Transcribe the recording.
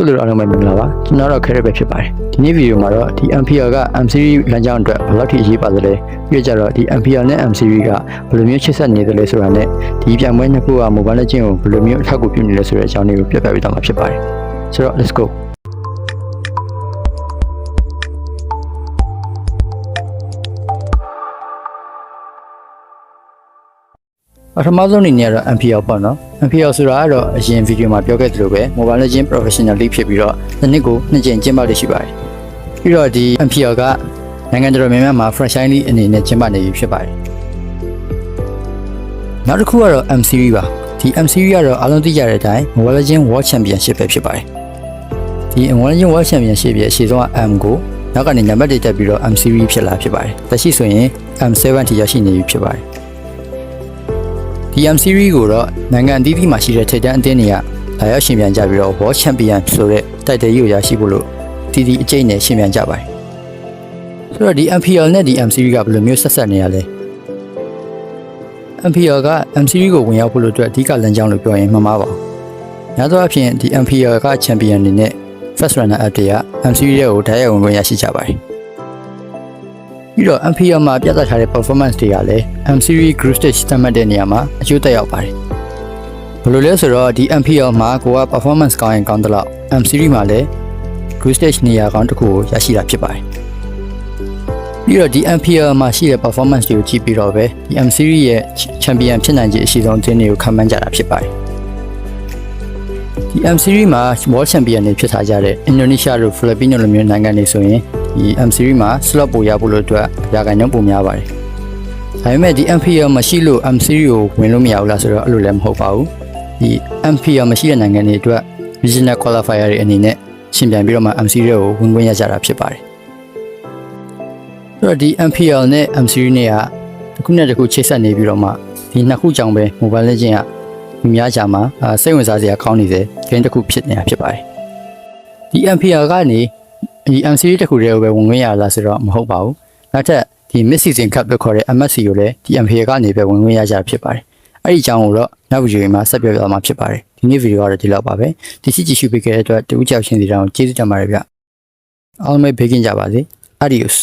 ခုလိုအားလုံးပဲမင်္ဂလာပါကျွန်တော်တော့ Carrot ပဲဖြစ်ပါတယ်ဒီနေ့ဗီဒီယိုမှာတော့ဒီ MPR က M series လမ်းကြောင်းအတွက်ဘယ်လောက်ထိအရေးပါသလဲပြီးကြတော့ဒီ MPR နဲ့ M series ကဘယ်လိုမျိုးချစ်ဆက်နေသလဲဆိုတာနဲ့ဒီပြိုင်ပွဲနှစ်ခုက Mobile Legends ကိုဘယ်လိုမျိုးအထောက်အကူပြုနေလဲဆိုတဲ့အကြောင်းလေးကိုပြပြပေးသွားမှာဖြစ်ပါတယ်ဆိုတော့ let's go ပထမဆုံးအနေနဲ့ကတော့ MPL ပေါ့နော် MPL ဆိုတာကတော့အရင်ဗီဒီယိုမှာပြောခဲ့သလိုပဲ Mobile Legends Professional League ဖြစ်ပြီးတော့တစ်နှစ်ကိုနှစ်ကြိမ်ကျင်းပလေ့ရှိပါတယ်ပြီးတော့ဒီ MPL ကနိုင်ငံတော်တော်များများမှာ franchise league အနေနဲ့ကျင်းပနေပြီဖြစ်ပါတယ်နောက်တစ်ခုကတော့ M series ပါဒီ M series ကတော့အားလုံးသိကြတဲ့အတိုင်း Mobile Legends World Championship ပဲဖြစ်ပါတယ်ဒီ Mobile Legends World Championship ရဲ့အရှိဆုံးက M ကိုနောက်ကနေနံပါတ်တွေတက်ပြီးတော့ M series ဖြစ်လာဖြစ်ပါတယ်လက်ရှိဆိုရင် M7 ထိရရှိနေပြီဖြစ်ပါတယ် DM series ကိုတော့နိုင်ငံအသီးသီးမှာရှိတဲ့ထိပ်တန်းအသင်းတွေကလာရောက်ရှင်ပြန်ကြပြီးတော့ World Champion ဆိုတဲ့တိုက်တယ်ကြီးကိုရရှိဖို့လို့တီတီအကျိတ်နဲ့ရှင်ပြန်ကြပါတယ်။ဆိုတော့ဒီ MPL နဲ့ဒီ M series ကဘယ်လိုမျိုးဆက်ဆက်နေရလဲ MPL က M series ကိုဝင်ရောက်ဖို့လို့အတွက်အဓိကလမ်းကြောင်းလို့ပြောရင်မှန်ပါပါ။များသောအားဖြင့်ဒီ MPL က Champion အနေနဲ့ First Runner Up တွေက M series တွေကိုဓာတ်ရိုက်ဝင်ခွင့်ရရှိကြပါတယ်။ ပြီးတော့ MPL မှာပြသထားတဲ့ performance တွေကလည်း M series group stage သတ်မှတ်တဲ့နေရာမှာအကျိုးသက်ရောက်ပါတယ်။ဘယ်လိုလဲဆိုတော့ဒီ MPL မှာကိုက performance ကောင်းရင်ကောင်းသလောက် M series မှာလည်း group stage နေရာကောင်းတစ်ခုကိုရရှိတာဖြစ်ပါတယ်။ပြီးတော့ဒီ MPL မှာရှိတဲ့ performance တွေကိုကြည့်ပြီးတော့ပဲဒီ M series ရဲ့ champion ဖြစ်နိုင်ခြေအရှိဆုံးအသင်းတွေကိုခံမှန်းကြတာဖြစ်ပါတယ်။ဒီ M series မှာ world champion တွေဖြစ်ထားကြတဲ့ Indonesia တို့ Philippines လိုမျိုးနိုင်ငံတွေဆိုရင် ဒီ M series မှာ slot ပိုရဖို့လို့အတွက်ရာခိုင်နှုန်းပိုများပါတယ်။ဒါပေမဲ့ဒီ MPL မရှိလို့ M series ကိုဝင်လို့မရဘူးလားဆိုတော့အဲ့လိုလည်းမဟုတ်ပါဘူး။ဒီ MPL မရှိတဲ့နိုင်ငံတွေအတွက် regional qualifier တွေအနေနဲ့ရှင်ပြိုင်ပြီးတော့မှ M series ကိုဝင်ခွင့်ရကြတာဖြစ်ပါတယ်။ဆိုတော့ဒီ MPL နဲ့ M series နဲ့ကတစ်ခုနဲ့တစ်ခုချိတ်ဆက်နေပြီးတော့မှဒီနှစ်ခုကြောင့်ပဲ Mobile Legends ကလူများကြမှာအာစိတ်ဝင်စားစရာကောင်းနေတဲ့ game တစ်ခုဖြစ်နေတာဖြစ်ပါတယ်။ဒီ MPL ကနေ ဒီ M series တစ်ခုတည်းကိုပဲဝင်ခွင့်ရလားဆိုတော့မဟုတ်ပါဘူး။နောက်ထပ်ဒီ Mid Season Cup လို့ခေါ်တဲ့ MSC ကိုလည်းဒီ MPL ကနေပဲဝင်ခွင့်ရကြဖြစ်ပါတယ်။အဲ့ဒီအကြောင်းကိုတော့နောက်ဗီဒီယိုမှာဆက်ပြောပြသွားမှာဖြစ်ပါတယ်။ဒီနေ့ဗီဒီယိုကတော့ဒီလောက်ပါပဲ။ဒီစီကြည့်ရှုပေးခဲ့တဲ့အတွက်တူကြောက်ချင်းစီတောင်ကျေးဇူးတင်ပါတယ်ဗျ။အားလုံးပဲဘေးကင်းကြပါစေ။ Adios